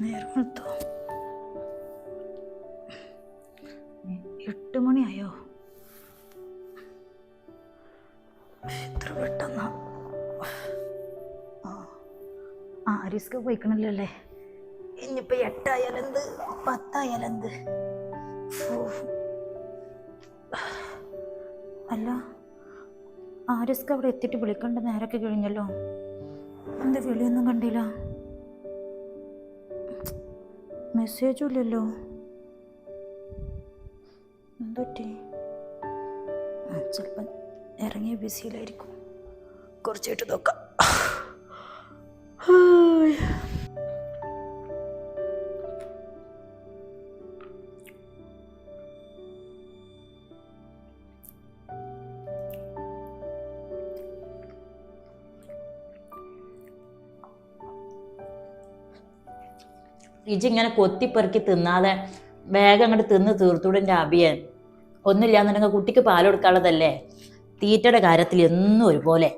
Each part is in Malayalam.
നേരം വെളുത്തോ എട്ട് മണിയായോ? എത്ര പെട്ടെന്ന്. ആ ആ റിസ്ക് പോയിക്കണല്ലോ ഇനിയിപ്പോൾ എട്ടായാലെന്ത്? പത്തായാലെന്ത്. അല്ല റിസ്ക് അവിടെ എത്തിയിട്ട് വിളിക്കേണ്ട. നേരമൊക്കെ കഴിഞ്ഞല്ലോ. എന്താ വിളിയൊന്നും കണ്ടില്ല. മെസ്സേജും ഇല്ലല്ലോ എന്തൊറ്റി ചിലപ്പം ഇറങ്ങിയ ബിസിയിലായിരിക്കും. കുറച്ചായിട്ട് നോക്കാം. ഇജിങ്ങനെ കൊത്തിപ്പെറുക്കി തിന്നാതെ വേഗം അങ്ങോട്ട് തിന്ന് തീർത്തൂടെ അഭിയൻ ഒന്നുമില്ലാന്നുണ്ടെങ്കിൽ കുട്ടിക്ക് പാൽ കൊടുക്കാനുള്ളതല്ലേ? തീറ്റയുടെ കാര്യത്തിൽ എന്നും ഒരുപോലെ.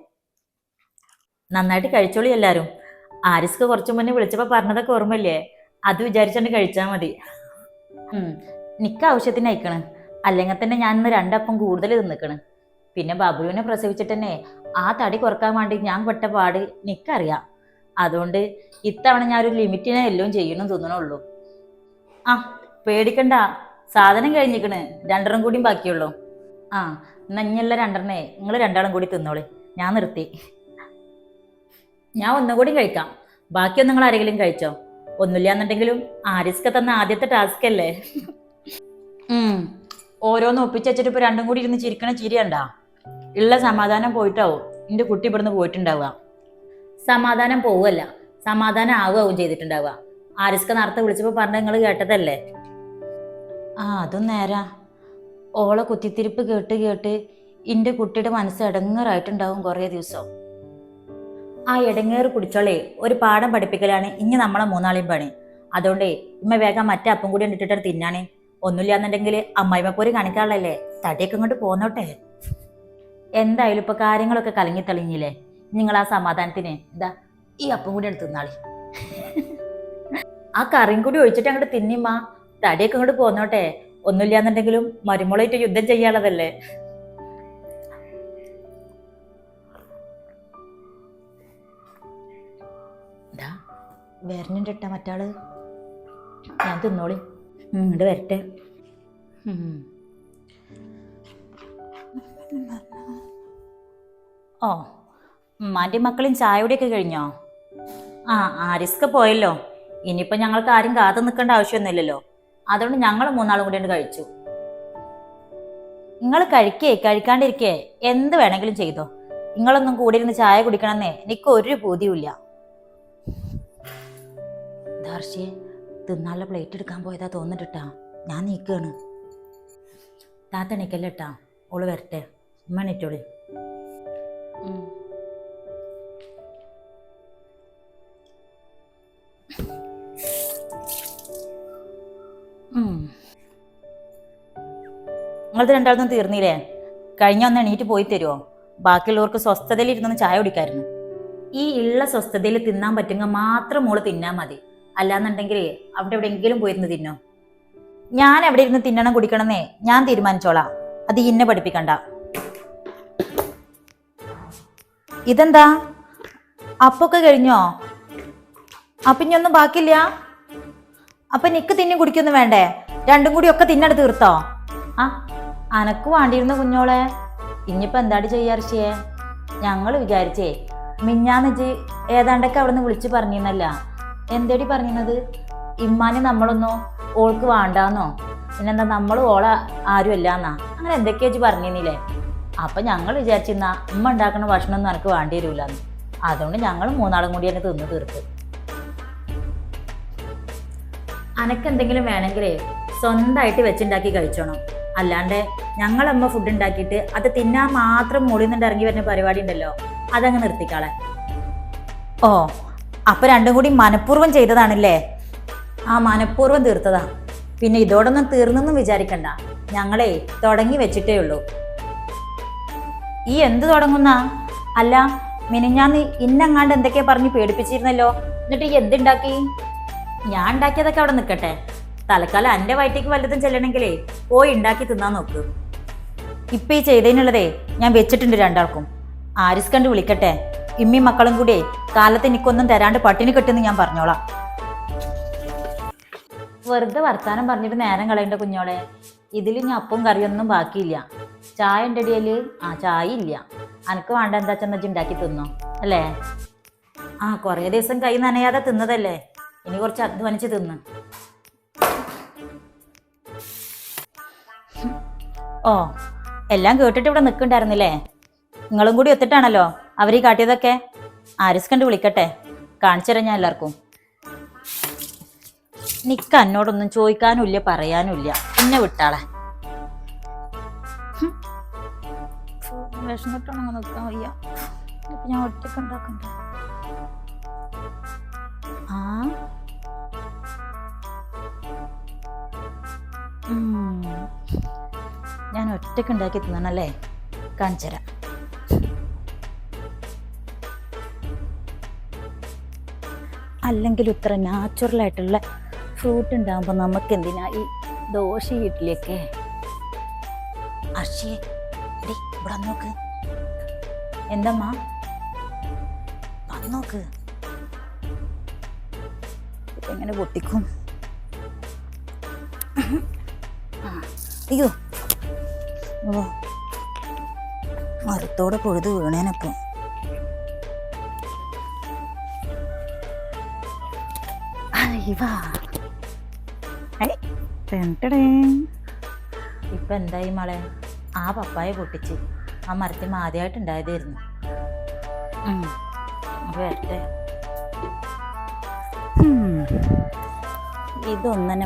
നന്നായിട്ട് കഴിച്ചോളി എല്ലാവരും ആരിസ്ക്ക് കുറച്ചു മുന്നേ വിളിച്ചപ്പോൾ പറഞ്ഞതൊക്കെ ഓർമ്മയില്ലേ? അത് വിചാരിച്ചോണ്ട് കഴിച്ചാൽ മതി. നിക്ക് ആവശ്യത്തിന് അയക്കണ്. അല്ലെങ്കിൽ തന്നെ ഞാൻ ഇന്ന് രണ്ടപ്പം കൂടുതൽ തിന്നിക്കണ്. പിന്നെ ബാബുവിനെ പ്രസവിച്ചിട്ട് തന്നെ ആ തടി കുറയ്ക്കാൻ വേണ്ടി ഞാൻ പെട്ട പാട് നിക്കറിയാം. അതുകൊണ്ട് ഇത്തവണ ഞാൻ ഒരു ലിമിറ്റിനെ എല്ലാം ചെയ്യണം തോന്നണുള്ളൂ. ആ പേടിക്കണ്ട. സാധനം കഴിഞ്ഞിക്കണ്. രണ്ടെണ്ണം കൂടിയും ബാക്കിയുള്ളൂ. ആ എന്നാ നഞ്ഞല്ല രണ്ടെണ്ണേ. നിങ്ങൾ രണ്ടാളും കൂടി തിന്നോളി. ഞാൻ നിർത്തി. ഞാൻ ഒന്നും കൂടി കഴിക്കാം. ബാക്കിയൊന്നും നിങ്ങൾ ആരെങ്കിലും കഴിച്ചോ? ഒന്നുമില്ല ഒന്നുമില്ലാന്നുണ്ടെങ്കിലും ആരിസ്ക തന്ന ആദ്യത്തെ ടാസ്ക് അല്ലേ. ഓരോന്ന് ഒപ്പിച്ച് വെച്ചിട്ട് ഇപ്പൊ രണ്ടും കൂടി ഇരുന്ന് ചിരിക്കണ ചിരിയണ്ട? ഉള്ള സമാധാനം പോയിട്ടാവും. എന്റെ കുട്ടി ഇവിടുന്ന് പോയിട്ടുണ്ടാവുക. സമാധാനം പോവല്ല സമാധാനം ആവുകയും ചെയ്തിട്ടുണ്ടാവുക. ആരിസ്ക നേരത്തെ വിളിച്ചപ്പോൾ പറഞ്ഞ നിങ്ങൾ കേട്ടതല്ലേ? ആ അതും നേരാ. ഓളെ കുത്തിത്തിരിപ്പ് കേട്ട് കേട്ട് എന്റെ കുട്ടിയുടെ മനസ്സ് ഇടങ്ങേറായിട്ടുണ്ടാവും കുറേ ദിവസം. ആ ഇടങ്ങേറ് കുടിച്ചോളേ. ഒരു പാഠം പഠിപ്പിക്കലാണ്. ഇനി നമ്മളെ മൂന്നാളെയും പണി. അതുകൊണ്ടേ ഇമ്മ വേഗം മറ്റേ അപ്പം കൂടി ഇട്ടിട്ട് തിന്നാണേ. ഒന്നുമില്ലാന്നുണ്ടെങ്കിൽ അമ്മായിമ്മപ്പോര് കാണിക്കാനുള്ളല്ലേ തടിയൊക്കെ ഇങ്ങോട്ട് പോന്നോട്ടെ. എന്തായാലും ഇപ്പൊ കാര്യങ്ങളൊക്കെ കലങ്ങി തെളിഞ്ഞില്ലേ? നിങ്ങൾ ആ സമാധാനത്തിന്. എന്താ ഈ അപ്പം കൂടി എടുത്ത് തിന്നാളി. ആ കറിയും കൂടി ഒഴിച്ചിട്ട് അങ്ങോട്ട് തിന്നിമ്മ തടിയൊക്കെ അങ്ങോട്ട് പോന്നോട്ടെ. ഒന്നുമില്ലാന്നുണ്ടെങ്കിലും മരുമുളയിട്ട് യുദ്ധം ചെയ്യാനുള്ളതല്ലേ? വരണുണ്ട് ഇട്ട മറ്റാൾ? ഞാൻ തിന്നോളി. ഇങ്ങോട്ട് വരട്ടെ. ഓ ഉമ്മാന്റെ മക്കളും ചായ ഒക്കെ കഴിഞ്ഞോ? ആ ആരിസ്ക പോയല്ലോ. ഇനിയിപ്പോ ഞങ്ങൾക്ക് ആരും കാത്തു നിൽക്കേണ്ട ആവശ്യമൊന്നുമില്ലല്ലോ. അതുകൊണ്ട് ഞങ്ങൾ മൂന്നാളും കൂടി കഴിച്ചു. നിങ്ങൾ കഴിക്കേ കഴിക്കാണ്ടിരിക്കേ. എന്ത് വേണമെങ്കിലും ചെയ്തോ. നിങ്ങളൊന്നും കൂടി ഇരുന്ന് ചായ കുടിക്കണമെന്നേ എനിക്ക് ഒരു പൂതിയുമില്ല. ദാർഷിയെ തിന്നാനുള്ള പ്ലേറ്റ് എടുക്കാൻ പോയതാ തോന്നിട്ടാ ഞാൻ നീക്കാണ്. താത്ത ഇട്ടാ ഓൾ വരട്ടെ. ഉമ്മ എണീറ്റോളി. നിങ്ങളത് രണ്ടാളൊന്നും തീർന്നില്ലേ? കഴിഞ്ഞ ഒന്ന് എണീറ്റ് പോയി തരുമോ ബാക്കിയുള്ളവർക്ക് സ്വസ്ഥതയിൽ ഇരുന്നൊന്ന് ചായ കുടിക്കായിരുന്നു. ഈ ഉള്ള സ്വസ്ഥതയിൽ തിന്നാൻ പറ്റുമെങ്കിൽ മാത്രം മോൾ തിന്നാൻ മതി. അല്ലാന്നുണ്ടെങ്കിൽ അവിടെ എവിടെയെങ്കിലും പോയിരുന്ന് തിന്നോ? ഞാൻ എവിടെ ഇരുന്ന് തിന്നണം കുടിക്കണമെന്നേ ഞാൻ തീരുമാനിച്ചോളാം. അത് ഇന്നെ പഠിപ്പിക്കണ്ട. ഇതെന്താ? അപ്പൊക്കെ കഴിഞ്ഞോ? അപ്പൊ ഇനി ഒന്നും ബാക്കില്ല അപ്പൊ നിക്ക് തിന്നും കുടിക്കൊന്നും വേണ്ടേ? രണ്ടും കൂടി ഒക്കെ തിന്നെടുത്ത് തീർത്തോ? ആ അനക്ക് വേണ്ടിയിരുന്ന കുഞ്ഞോളെ. ഇനിയിപ്പോ എന്താടി ചെയ്യാർച്ചേ ഞങ്ങൾ വിചാരിച്ചേ മിഞ്ഞാന്നിജ് ഏതാണ്ടൊക്കെ അവിടെ നിന്ന് വിളിച്ച് പറഞ്ഞിരുന്നല്ല. എന്തേടി പറഞ്ഞിരുന്നത്? ഇമ്മാനെ നമ്മളൊന്നോ ഓൾക്ക് വേണ്ടാന്നോ? പിന്നെന്താ നമ്മൾ ഓള ആരും അല്ലാന്നാ? അങ്ങനെ എന്തൊക്കെയാ ചേച്ചി പറഞ്ഞിരുന്നില്ലേ? അപ്പൊ ഞങ്ങൾ വിചാരിച്ചിരുന്ന ഉമ്മ ഉണ്ടാക്കുന്ന ഭക്ഷണമൊന്നും എനിക്ക് വേണ്ടി വരൂലെന്ന്. അതുകൊണ്ട് ഞങ്ങൾ മൂന്നാളും കൂടി തന്നെ തിന്ന് തീർത്ത്. അനക്കെന്തെങ്കിലും വേണമെങ്കിലേ സ്വന്തമായിട്ട് വെച്ചുണ്ടാക്കി കഴിച്ചോണം. അല്ലാണ്ട് ഞങ്ങളമ്മ ഫുഡ് ഉണ്ടാക്കിയിട്ട് അത് തിന്നാൻ മാത്രം മുകളിൽ നിന്ന് ഇറങ്ങി വരുന്ന പരിപാടി ഉണ്ടല്ലോ അതങ്ങ് നിർത്തിക്കാളെ. ഓ അപ്പൊ രണ്ടും കൂടി മനഃപൂർവം ചെയ്തതാണല്ലേ? ആ മനഃപൂർവം തീർത്തതാ. പിന്നെ ഇതോടൊന്നും തീർന്നെന്നും വിചാരിക്കണ്ട. ഞങ്ങളെ തുടങ്ങി വെച്ചിട്ടേ ഉള്ളൂ. ഈ എന്ത് തുടങ്ങുന്ന? അല്ല മിനിഞ്ഞാന്ന് ഇന്നങ്ങാണ്ട് എന്തൊക്കെയാ പറഞ്ഞ് പേടിപ്പിച്ചിരുന്നല്ലോ? എന്നിട്ട് ഈ എന്തുണ്ടാക്കി? ഞാൻ ഉണ്ടാക്കിയതൊക്കെ അവിടെ നിൽക്കട്ടെ തൽക്കാലം എന്റെ വയറ്റേക്ക് വല്ലതും ചെല്ലണമെങ്കിലേ പോയി ഉണ്ടാക്കി തിന്നാൻ നോക്ക്. ഇപ്പൊ ഈ ചെയ്തതിനുള്ളതേ ഞാൻ വെച്ചിട്ടുണ്ട് രണ്ടാൾക്കും. ആരിസ് കണ്ട് വിളിക്കട്ടെ. ഇമ്മി മക്കളും കൂടി കാലത്ത് എനിക്കൊന്നും തരാണ്ട് പട്ടിണി കെട്ടെന്ന് ഞാൻ പറഞ്ഞോളാം. വെറുതെ വർത്താനം പറഞ്ഞിട്ട് നേരം കളയണ്ട കുഞ്ഞോളെ. ഇതിൽ ഞാൻ അപ്പവും കറിയൊന്നും ബാക്കിയില്ല. ചായ ഉണ്ട് അടിയൽ? ആ ചായ ഇല്ല. അനക്ക് വേണ്ട എന്താ ചെന്ന് ഉണ്ടാക്കി തിന്നോ അല്ലേ? ആ കുറേ ദിവസം കൈ നനയാതെ തിന്നതല്ലേ? ഇനി കുറച്ച് അധ്വാനിച്ച് തിന്ന്. ഓ എല്ലാം കേട്ടിട്ട് ഇവിടെ നിൽക്കണ്ടായിരുന്നില്ലേ നിങ്ങളും കൂടി ഒത്തിട്ടാണല്ലോ അവർ ഈ കാട്ടിയതൊക്കെ. ആരിസ് കണ്ട് വിളിക്കട്ടെ. കാണിച്ചു തരാം ഞാൻ എല്ലാവർക്കും. നിക്ക് എന്നോടൊന്നും ചോദിക്കാനുമില്ല പറയാനുമില്ല. എന്നെ വിട്ടാളെ. വിഷമിട്ടാണെങ്കിൽ നിൽക്കാൻ വയ്യ. ഞാൻ ആ. ഞാൻ ഒറ്റയ്ക്ക് ഉണ്ടാക്കി തിന്നണല്ലേ? കാണിച്ചുതരാം. അല്ലെങ്കിൽ ഇത്ര നാച്ചുറൽ ആയിട്ടുള്ള ഫ്രൂട്ട് ഉണ്ടാകുമ്പോൾ നമുക്ക് എന്തിനാ ഈ ദോശ ഇഡ്ഡലിയൊക്കെ അർഷിയെ ഇവിടെ നോക്ക് എന്തമ്മ? വന്നോക്ക്. എങ്ങനെ പൊട്ടിക്കും? അയ്യോ. ഓ. മരത്തോടെ പൊഴുത് അയ്യവാ ഇപ്പൊ. എന്തായി മളെ? ആ പപ്പായ പൊട്ടിച്ച് ആ മരത്തിൽ ആദ്യമായിട്ട് ഉണ്ടായതായിരുന്നു. ഇതൊന്നെ വരട്ടെ.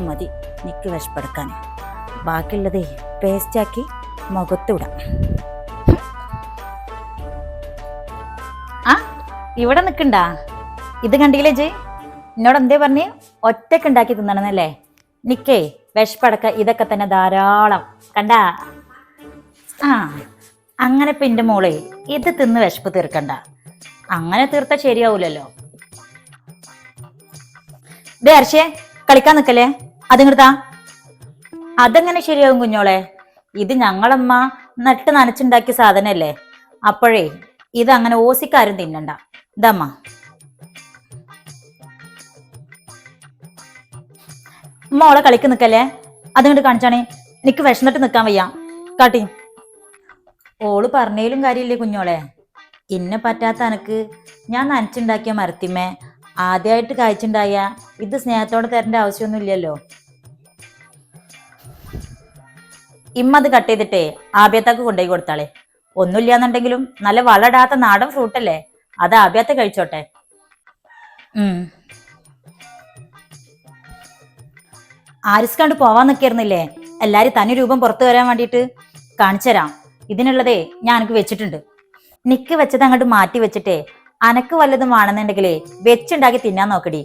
മതി നിക്ക് വിശപ്പെടുക്കാൻ. ബാക്കിയുള്ളതേ പേസ്റ്റാക്കി മുഖത്തിടാം. ആ ഇവിടെ നിൽക്കണ്ട. ഇത് കണ്ടില്ലേ ജയ് എന്നോട് എന്തേ പറഞ്ഞ്? ഒറ്റയ്ക്ക് ഉണ്ടാക്കി തിന്നണമെന്നല്ലേ നിക്കേ വിഷപ്പടക്ക ഇതൊക്കെ തന്നെ ധാരാളം. കണ്ട? ആ അങ്ങനെ പിന്റെ മോളെ ഇത് തിന്ന് വിശപ്പ് തീർക്കണ്ട. അങ്ങനെ തീർത്താ ശരിയാവൂലല്ലോ. ദേ അർഷേ കളിക്കാൻ നിക്കല്ലേ? അതിങ്ങടുത്താ അതെങ്ങനെ ശരിയാവും കുഞ്ഞോളെ? ഇത് ഞങ്ങളമ്മ നട്ട് നനച്ചുണ്ടാക്കിയ സാധനല്ലേ? അപ്പോഴേ ഇത് അങ്ങനെ ഓസിക്കാരും തിന്നണ്ട. ഇതമ്മ. മോളെ കളിക്ക് നിക്കല്ലേ? അതുകൊണ്ട് കാണിച്ചാണേ. എനിക്ക് വിഷന്നിട്ട് നിക്കാൻ വയ്യ. കാട്ടി. ഓൾ പറഞ്ഞേലും കാര്യമില്ലേ കുഞ്ഞോളെ? ഇന്നെ പറ്റാത്ത എനക്ക് ഞാൻ നനച്ചുണ്ടാക്കിയ മരത്തിമ്മേ ആദ്യമായിട്ട് കായ്ച്ചുണ്ടായ ഇത് സ്നേഹത്തോടെ തരേണ്ട ആവശ്യമൊന്നുമില്ലല്ലോ. ഇമ്മ അത് കട്ട് ചെയ്തിട്ടേ ആഭ്യത്താക്ക് കൊണ്ടുപോയി കൊടുത്താളെ. ഒന്നുമില്ലാന്നുണ്ടെങ്കിലും നല്ല വളടാത്ത നാടൻ ഫ്രൂട്ടല്ലേ അത് ആഭ്യത്ത കഴിച്ചോട്ടെ. ആരിസ് കണ്ട് പോവാൻ നിൽക്കായിരുന്നില്ലേ എല്ലാരും തനി രൂപം പുറത്തു വരാൻ വേണ്ടിയിട്ട് കാണിച്ചുതരാം ഇതിനുള്ളതേ ഞാൻ എനിക്ക് വെച്ചിട്ടുണ്ട്. നിക്ക് വെച്ചത് അങ്ങോട്ട് മാറ്റി വെച്ചിട്ടേ അനക്ക് വല്ലതും വേണമെന്നുണ്ടെങ്കിലേ വെച്ചുണ്ടാക്കി തിന്നാൻ നോക്കടി.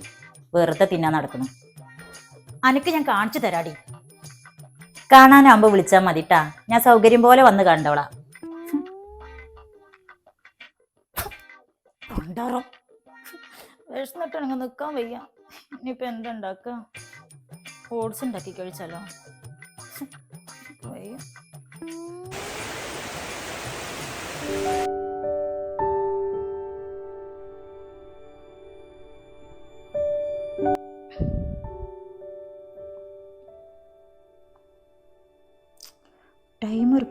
വെറുതെ തിന്നാൻ നടക്കുന്നു. അനക്ക് ഞാൻ കാണിച്ചു തരാടി. കാണാനാകുമ്പോ വിളിച്ചാൽ മതിട്ടാ. ഞാൻ സൗകര്യം പോലെ വന്ന് കണ്ടോളാം. പണ്ടാറോ വിഷന്നിട്ടാണെങ്കിൽ നിൽക്കാൻ വയ്യ. ഇനിയിപ്പോ എന്തുണ്ടാക്കുക ഓട്സ് ഉണ്ടാക്കി കഴിച്ചാലോ?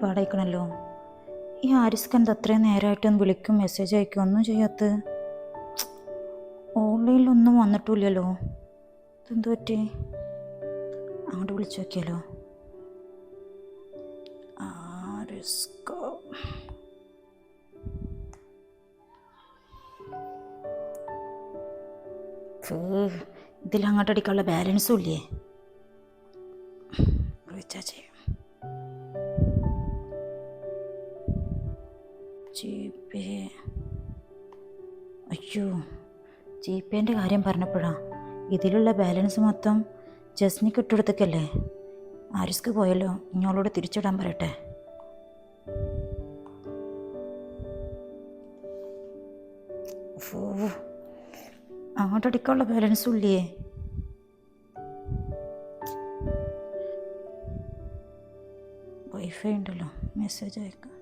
ടൈം ഈ ആരിസ്കന്ത് അത്രയും നേരമായിട്ടൊന്ന് വിളിക്കും മെസ്സേജ് അയക്കും? ഒന്നും ചെയ്യാത്ത. ഓൺലൈനിലൊന്നും വന്നിട്ടില്ലല്ലോ. ഇതെന്തു പറ്റി? അങ്ങോട്ട് വിളിച്ചു നോക്കിയാലോ? അങ്ങോട്ട് അടിക്കാനുള്ള ബാലൻസും ഇല്ലേ? വിളിച്ചാ ചെയ്യാം. ചോദിച്ചു ജി പേന്റെ കാര്യം പറഞ്ഞപ്പോഴാണ് ഇതിലുള്ള ബാലൻസ് മൊത്തം ജസ്നിക്ക് ഇട്ടുകൊടുത്തേക്കല്ലേ? ആരിസ്ക്ക് പോയല്ലോ ഇങ്ങോളോട് തിരിച്ചിടാൻ പറയട്ടെ. അങ്ങോട്ടടിക്കാനുള്ള ബാലൻസും ഇല്ലേ? വൈഫൈ ഉണ്ടല്ലോ മെസ്സേജ് അയക്കാം.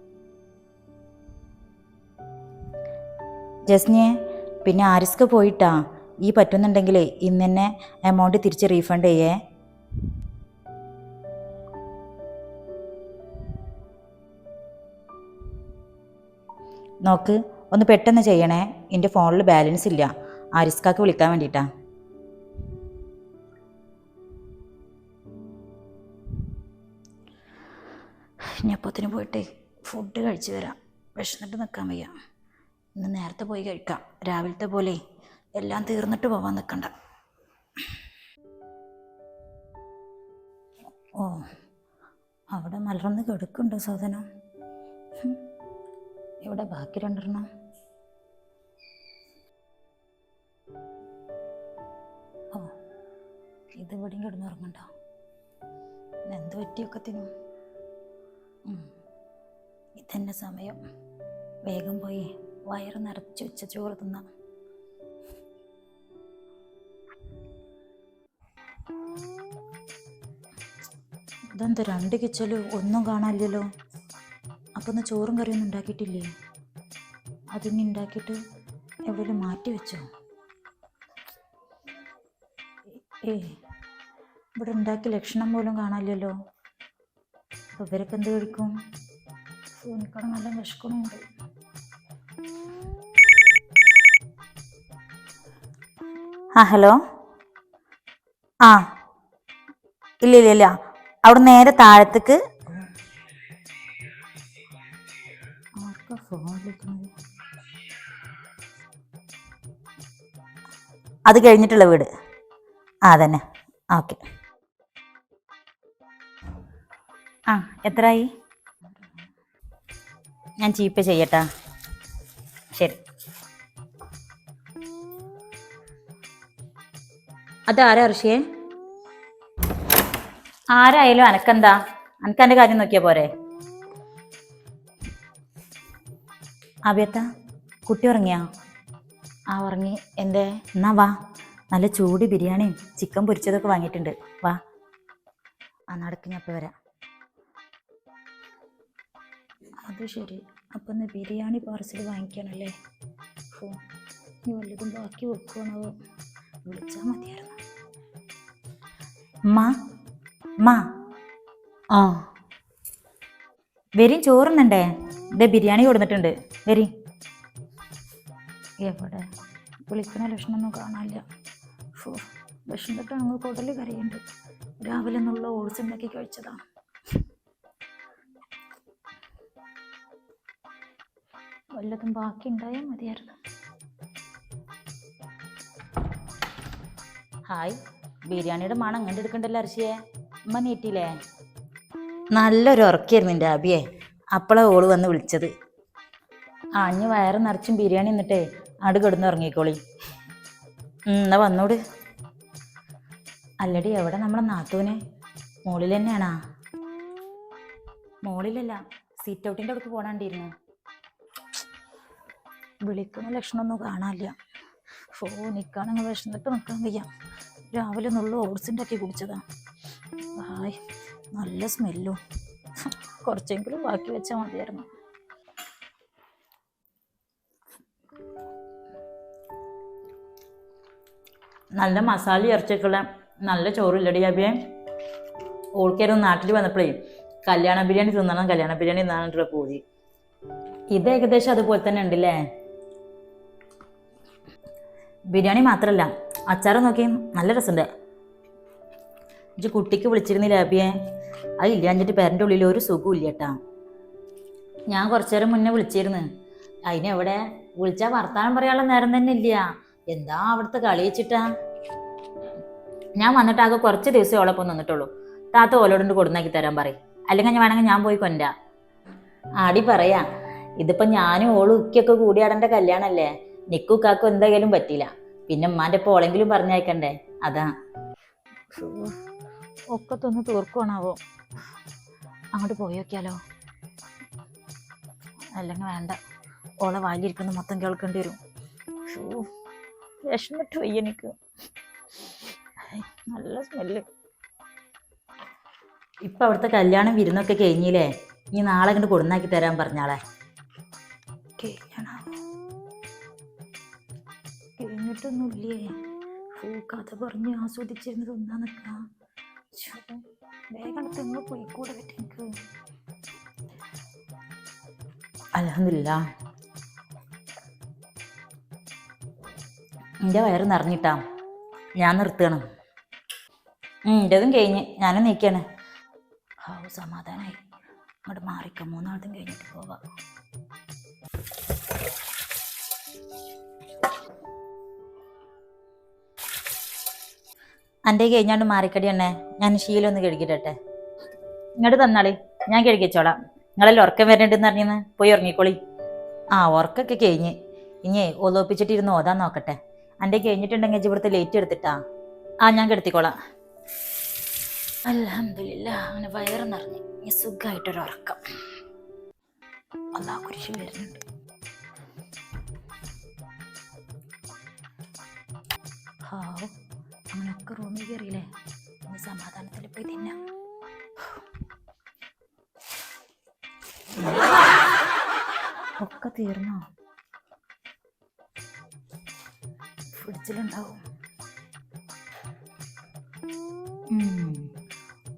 ജസ്നിയെ പിന്നെ ആരിസ്ക്ക് പോയിട്ടാ? ഈ പറ്റുന്നുണ്ടെങ്കിൽ ഇന്ന് തന്നെ എമൗണ്ട് തിരിച്ച് റീഫണ്ട് ചെയ്യേ. നോക്ക് ഒന്ന് പെട്ടെന്ന് ചെയ്യണേ. എന്റെ ഫോണിൽ ബാലൻസ് ഇല്ല. ആരിസ്കാക്ക് വിളിക്കാൻ വേണ്ടിയിട്ടാ ഞാൻ അപ്പത്തിന് പോയിട്ടേ ഫുഡ് കഴിച്ചു വരാം. വിശന്നിട്ട് നിൽക്കാൻ വയ്യ. ഇന്ന് നേരത്തെ പോയി കഴിക്കാം. രാവിലത്തെ പോലെ എല്ലാം തീർന്നിട്ട് പോവാൻ നിൽക്കണ്ട ഓ അവിടെ മലർന്ന് കിടക്കുന്നുണ്ടോ സാധനം. ഇവിടെ ബാക്കി രണ്ടെണ്ണം? ഓ ഇത് ഇവിടെയും കിടന്നുറങ്ങണ്ട? എന്ത് പറ്റിയൊക്കെ തിന്നു. ഇതന്നെ സമയം. വേഗം പോയി. വയറ് നിറച്ച് വെച്ച ചോറ് തിന്നാം. ഇതെന്താ രണ്ട് കിച്ചലും ഒന്നും കാണാനില്ലല്ലോ? അപ്പൊ ഒന്ന് ചോറും കറിയൊന്നും ഉണ്ടാക്കിയിട്ടില്ലേ? അതിനി ഉണ്ടാക്കിയിട്ട് എവിടെയും മാറ്റി വെച്ചോ? ഏ ഇവിടെ ഉണ്ടാക്കിയ ലക്ഷണം പോലും കാണാനില്ലല്ലോ. അപ്പൊ ഇവരൊക്കെ എന്ത് കഴിക്കും? എനിക്കവിടെ നല്ല വിശക്കണമുണ്ട് ആ ഹലോ? ആ. ഇല്ല ഇല്ല ഇല്ല. അവിടെ നേരെ താഴത്തേക്ക്. അത് കഴിഞ്ഞിട്ടുള്ള വീട്. ആ തന്നെ ഓക്കെ. ആ എത്രയായി? ഞാൻ ചീപ്പ് ചെയ്യട്ടാ. അതാരാ ഋഷിയെ ആരായാലും അനക്കെന്താ? അനക്ക് എന്റെ കാര്യം നോക്കിയാ പോരെ? അഭിയത്ത കുട്ടി ഉറങ്ങിയാ? ആ ഉറങ്ങി. എന്തേ? എന്നാ വാ. നല്ല ചൂട് ബിരിയാണിയും ചിക്കൻ പൊരിച്ചതൊക്കെ വാങ്ങിയിട്ടുണ്ട്. വാ. ആ നടക്ക് ഞാൻ ഇപ്പം വരാം. അത് ശരി. അപ്പം ഇന്ന് ബിരിയാണി പാർസൽ വാങ്ങിക്കണല്ലേ ഓ ഇനി വല്ലതും ബാക്കി വെക്കുവാണോ? വിളിച്ചാൽ മതിയായിരുന്നു. ഉമ്മ മാ. ആ. വരും ചോറുന്നുണ്ടേ? ഇതേ ബിരിയാണി കൊടുത്തിട്ടുണ്ട്. വരി. എവിടെ? വിളിക്കുന്ന ലക്ഷണമൊന്നും കാണാനില്ല. ഫോ വിഷമിട്ടാണെങ്കിൽ കുടൽ കരയുണ്ട് രാവിലെ നിന്നുള്ള ഓൾസ് ഉണ്ടാക്കി കഴിച്ചതാ. വല്ലതും ബാക്കി ഉണ്ടായാൽ മതിയായിരുന്നു. ഹായ്. ബിരിയാണിയുടെ മണം അങ്ങനെ എടുക്കണ്ടല്ലോ അർഷിയെ ഉമ്മ നീട്ടിയില്ലേ? നല്ലൊരു ഉറക്കായിരുന്നു എന്റെ അബിയെ. അപ്പളാ ഓൾ വന്ന് വിളിച്ചത്. ആ അഞ്ഞ് വയറ് നിറച്ചും ബിരിയാണി എന്നിട്ടേ ആട് കിടന്ന് ഉറങ്ങിക്കോളി. എന്നാ വന്നോട്. അല്ലടി എവിടെ നമ്മളെ നാത്തൂനെ? മോളിൽ തന്നെയാണാ. മോളിലല്ല സീറ്റ് ഔട്ടിന്റെ അടുത്ത് പോണാണ്ടിരുന്നു. വിളിക്കുന്ന ലക്ഷണമൊന്നും കാണാനില്ല. ഫോ നിൽക്കാണെങ്കിൽ വിഷമിട്ട് നിൽക്കാൻ വയ്യ. രാവിലെ നുള്ള ഓട്സിന്റെ ഒക്കെ കുടിച്ചതാണ് ഹായ് നല്ല സ്മെല്ലും. കുറച്ചെങ്കിലും ബാക്കി വെച്ചാൽ മതിയായിരുന്നു. നല്ല മസാല ഇറച്ചിയൊക്കെയുള്ള നല്ല ചോറില്ലടി അബിയെ. ഓൾക്കായിരുന്നു നാട്ടിൽ വന്നപ്പോഴേ കല്യാണ ബിരിയാണി തിന്നണം കല്യാണ ബിരിയാണി തിന്നാനുള്ള പൂതി ഇത് ഏകദേശം അതുപോലെ തന്നെ ഉണ്ടല്ലേ? ബിരിയാണി മാത്രമല്ല അച്ചാറ് നോക്കി. നല്ല രസമുണ്ട്. ഇജ്ജ് കുട്ടിക്ക് വിളിച്ചിരുന്നില്ല അബിയെ അത് ഇല്ലാഞ്ഞിട്ട് പേരന്റെ ഉള്ളിൽ ഒരു സുഖവും ഇല്ല കേട്ടാ. ഞാൻ കുറച്ചു നേരം മുന്നേ വിളിച്ചിരുന്നു. അതിനെവിടെ വിളിച്ചാൽ വർത്താനം പറയാനുള്ള നേരം തന്നെ ഇല്ല. എന്താ അവിടുത്തെ കളി വെച്ചിട്ടാ? ഞാൻ വന്നിട്ട് ആകെ കുറച്ച് ദിവസം ഓളൊപ്പം നിന്നിട്ടുള്ളൂ. താത്ത ഓലോടുണ്ട് കൊടുന്നാക്കി തരാൻ പറയും. അല്ലെങ്കിൽ ഞാൻ വേണമെങ്കിൽ ഞാൻ പോയി കൊണ്ട. ആടി പറയാ. ഇതിപ്പോ ഞാനും ഓളും ഉക്കിയൊക്കെ കൂടിയാടേണ്ട കല്യാണല്ലേ? നിക്കുക്കാക്കും എന്തായാലും പറ്റില്ല പിന്നെ ഉമ്മാന്റെ പോളെങ്കിലും പറഞ്ഞയക്കണ്ടേ? അതാ. ഒക്കെ തൊന്ന് തീർക്കുവാണാവോ? അങ്ങോട്ട് പോയി നോക്കിയാലോ? അല്ലെങ്കിൽ വേണ്ട. ഓളെ വായിലിരിക്കുന്ന മൊത്തം കേൾക്കേണ്ടി വരും. വിഷമിട്ട് വയ്യ എനിക്ക്. നല്ല സ്മെല്ല് ഇപ്പൊ അവിടുത്തെ കല്യാണം വിരുന്നൊക്കെ കഴിഞ്ഞില്ലേ? ഇനി നാളെ ഇങ്ങോട്ട് കൊടുന്നാക്കി തരാൻ പറഞ്ഞാളെ. കഴിഞ്ഞാണാവോ കഴിഞ്ഞിട്ടൊന്നുമില്ലേ ഓ കഥ പറഞ്ഞ് ആസ്വദിച്ചിരുന്നത് ഒന്നാ നിൽക്കാം വേഗം തെങ്ങ് പോയിക്കൂടെ പറ്റി എനിക്ക് അലഹമില്ല എന്റെ വയറ് നിറഞ്ഞിട്ടാ. ഞാൻ നിർത്തണം. എന്റെതും കഴിഞ്ഞ് ഞാനും നീക്കാണ്. ഹാവ് സമാധാനായി. അങ്ങോട്ട് മാറിക്കാം. മൂന്നാളത്തും കഴിഞ്ഞിട്ട് പോവാം. എന്റെ കഴിഞ്ഞാണ്ട് മാറിക്കടി എണ്ണേ ഞാൻ ഒന്ന് കഴുകിട്ടെ ഇങ്ങോട്ട് തന്നാളി. ഞാൻ കഴുകിച്ചോളാം നിങ്ങളെല്ലാം ഉറക്കം വരണ്ടെന്ന് അറിഞ്ഞെന്ന് പോയി ഉറങ്ങിക്കോളി. ആ ഉറക്കൊക്കെ കഴിഞ്ഞ്. ഇനി ഒലോപ്പിച്ചിട്ടിരുന്ന് ഓതാൻ നോക്കട്ടെ. എന്റെ കഴിഞ്ഞിട്ടുണ്ടെങ്കിൽ ഇവിടുത്തെ ലേറ്റ് എടുത്തിട്ടാ. ആ ഞാൻ കെടുത്തിക്കോളാം. അലഹമില്ല അങ്ങനെ വയറ് നിറഞ്ഞ്. ഇനി സുഖമായിട്ടൊരു ഉറക്കം. അല്ലാ കുരിശ് വരുന്നുണ്ട്. ഹാവ് അങ്ങനെയൊക്കെ റൂമിൽ കയറിയില്ലേ? നീ സമാധാനത്തിൽ പോയി തിന്നാം. ഒക്കെ തീർന്നോ? ഫ്രിഡ്ജിലുണ്ടാവും.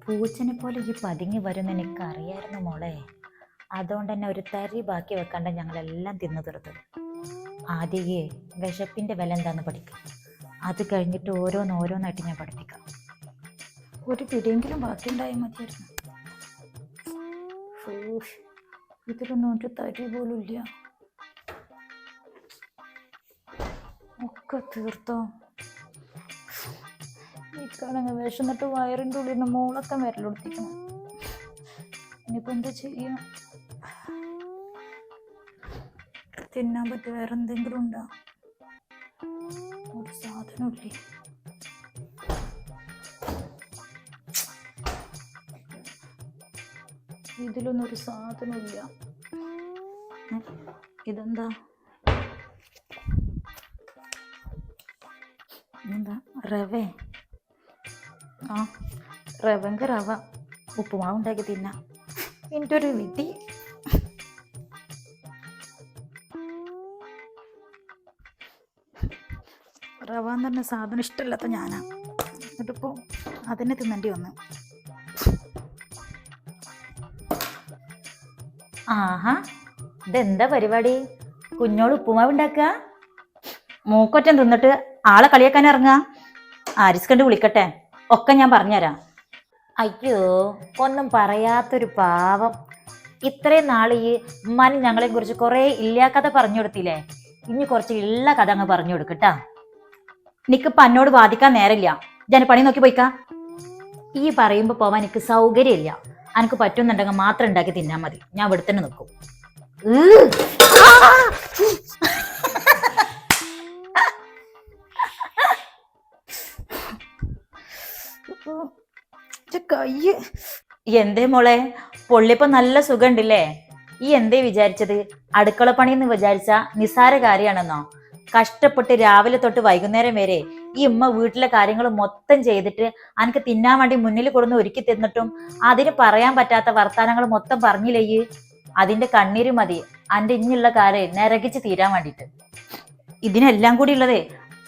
പൂച്ചനെ പോലെ ഈ പതുങ്ങി വരുന്ന എനിക്ക് അറിയായിരുന്നു മോളെ. അതുകൊണ്ട് തന്നെ ഒരു തരി ബാക്കി വെക്കാണ്ട് ഞങ്ങളെല്ലാം തിന്നു തീർത്തത്. ആദ്യയെ വിശപ്പിന്റെ വില എന്താന്ന് പഠിക്കും. അത് കഴിഞ്ഞിട്ട് ഓരോന്ന് ഓരോന്നായിട്ട് ഞാൻ പഠിപ്പിക്കാം. ഒരു പിടിയെങ്കിലും ബാക്കിയുണ്ടായാൽ മതിയായിരുന്നു. ഇതിലൊന്നും ഒരു തരി പോലും ഇല്ല. ഒക്കെ തീർത്തോ? ഇക്കാണെങ്കിൽ വിശന്നിട്ട് വയറിന്റെ ഉള്ളിൽ നിന്ന് മൂളൊക്കെ വിരലെടുത്തിക്കണം ഇനിയിപ്പോൾ എന്താ ചെയ്യാം? തിന്നാൻ പറ്റും വേറെ എന്തെങ്കിലും ഉണ്ടോ? സാധനമില്ലേ ഇതിലൊന്നും ഒരു സാധനമില്ല ഇതെന്താ? എന്താ റവേ. ആ റവങ്ക റവ. ഉപ്പുമാവ് ഉണ്ടാക്കി തിന്നാം. എന്റെ ഒരു വിധി. റവ എന്ന് പറഞ്ഞ സാധനം ഇഷ്ടമില്ലാത്ത ഞാനാ. എന്നിട്ടിപ്പോൾ അതിനെ തിന്നേണ്ടി വന്നു. ആഹാ ഇതെന്താ പരിപാടി? കുഞ്ഞോട് ഉപ്പുമാവ് ഉണ്ടാക്കുക? മൂക്കൊറ്റം തിന്നിട്ട് ആളെ കളിയാക്കാൻ ഇറങ്ങുക? ആരിസ് കണ്ട് വിളിക്കട്ടെ. ഒക്കെ ഞാൻ പറഞ്ഞുതരാം. അയ്യോ ഒന്നും പറയാത്തൊരു പാവം. ഇത്രയും നാൾ ഈ ഉമ്മാനും ഞങ്ങളെ കുറിച്ച് കുറേ ഇല്ലാ കഥ പറഞ്ഞു കൊടുത്തില്ലേ? ഇനി കുറച്ച് ഉള്ള കഥ അങ്ങ് പറഞ്ഞു കൊടുക്കട്ടാ നിക്കിപ്പോ എന്നോട് വാദിക്കാൻ നേരമില്ല. ഞാൻ പണി നോക്കി പോയിക്കാ. ഈ പറയുമ്പോ പോവാൻ എനിക്ക് സൗകര്യമില്ല. എനിക്ക് പറ്റുന്നുണ്ടെങ്കിൽ മാത്രം ഉണ്ടാക്കി തിന്നാൻ മതി. ഞാൻ ഇവിടെ തന്നെ നിൽക്കും. കയ്യ്. എന്തേ മോളെ? പൊള്ളിപ്പോ നല്ല സുഖമുണ്ടല്ലേ ഈ എന്തേ വിചാരിച്ചത്? അടുക്കള പണി എന്ന് വിചാരിച്ച നിസാര കാര്യമാണെന്നോ കഷ്ടപ്പെട്ട് രാവിലെ തൊട്ട് വൈകുന്നേരം വരെ ഈ ഉമ്മ വീട്ടിലെ കാര്യങ്ങൾ മൊത്തം ചെയ്തിട്ട് അനക്ക് തിന്നാൻ വേണ്ടി മുന്നിൽ കൊടുന്ന് ഒരുക്കി തിന്നിട്ടും അതിന് പറയാൻ പറ്റാത്ത വർത്താനങ്ങൾ മൊത്തം പറഞ്ഞില്ലേ അതിന്റെ കണ്ണീര് മതി. അന്റെ ഇനിയുള്ള കാര്യം നിരകിച്ച് തീരാൻ വേണ്ടിട്ട് ഇതിനെല്ലാം കൂടി ഉള്ളതേ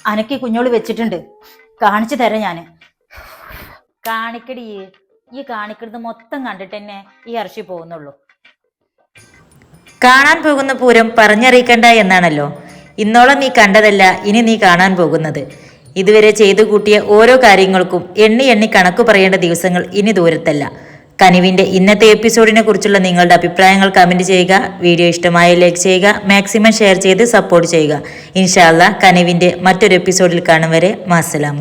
അനക്ക് കുഞ്ഞോൾ വെച്ചിട്ടുണ്ട്. കാണിച്ചു തരാം ഞാൻ. കാണിക്കടി ഈ. ഈ കാണിക്കുന്നത് മൊത്തം കണ്ടിട്ട് തന്നെ ഈ അർഷി പോകുന്നുള്ളൂ. കാണാൻ പോകുന്ന പൂരം പറഞ്ഞറിയിക്കണ്ട എന്നാണല്ലോ. ഇന്നോളം നീ കണ്ടതല്ല ഇനി നീ കാണാൻ പോകുന്നത്. ഇതുവരെ ചെയ്തു കൂട്ടിയ ഓരോ കാര്യങ്ങൾക്കും എണ്ണി എണ്ണി കണക്ക് പറയേണ്ട ദിവസങ്ങൾ ഇനി ദൂരത്തല്ല. കനിവിന്റെ ഇന്നത്തെ എപ്പിസോഡിനെ കുറിച്ചുള്ള നിങ്ങളുടെ അഭിപ്രായങ്ങൾ കമന്റ് ചെയ്യുക. വീഡിയോ ഇഷ്ടമായ ലൈക്ക് ചെയ്യുക. മാക്സിമം ഷെയർ ചെയ്ത് സപ്പോർട്ട് ചെയ്യുക. ഇൻഷാല്ല കനിവിന്റെ മറ്റൊരു എപ്പിസോഡിൽ കാണും വരെ. മാസലാമ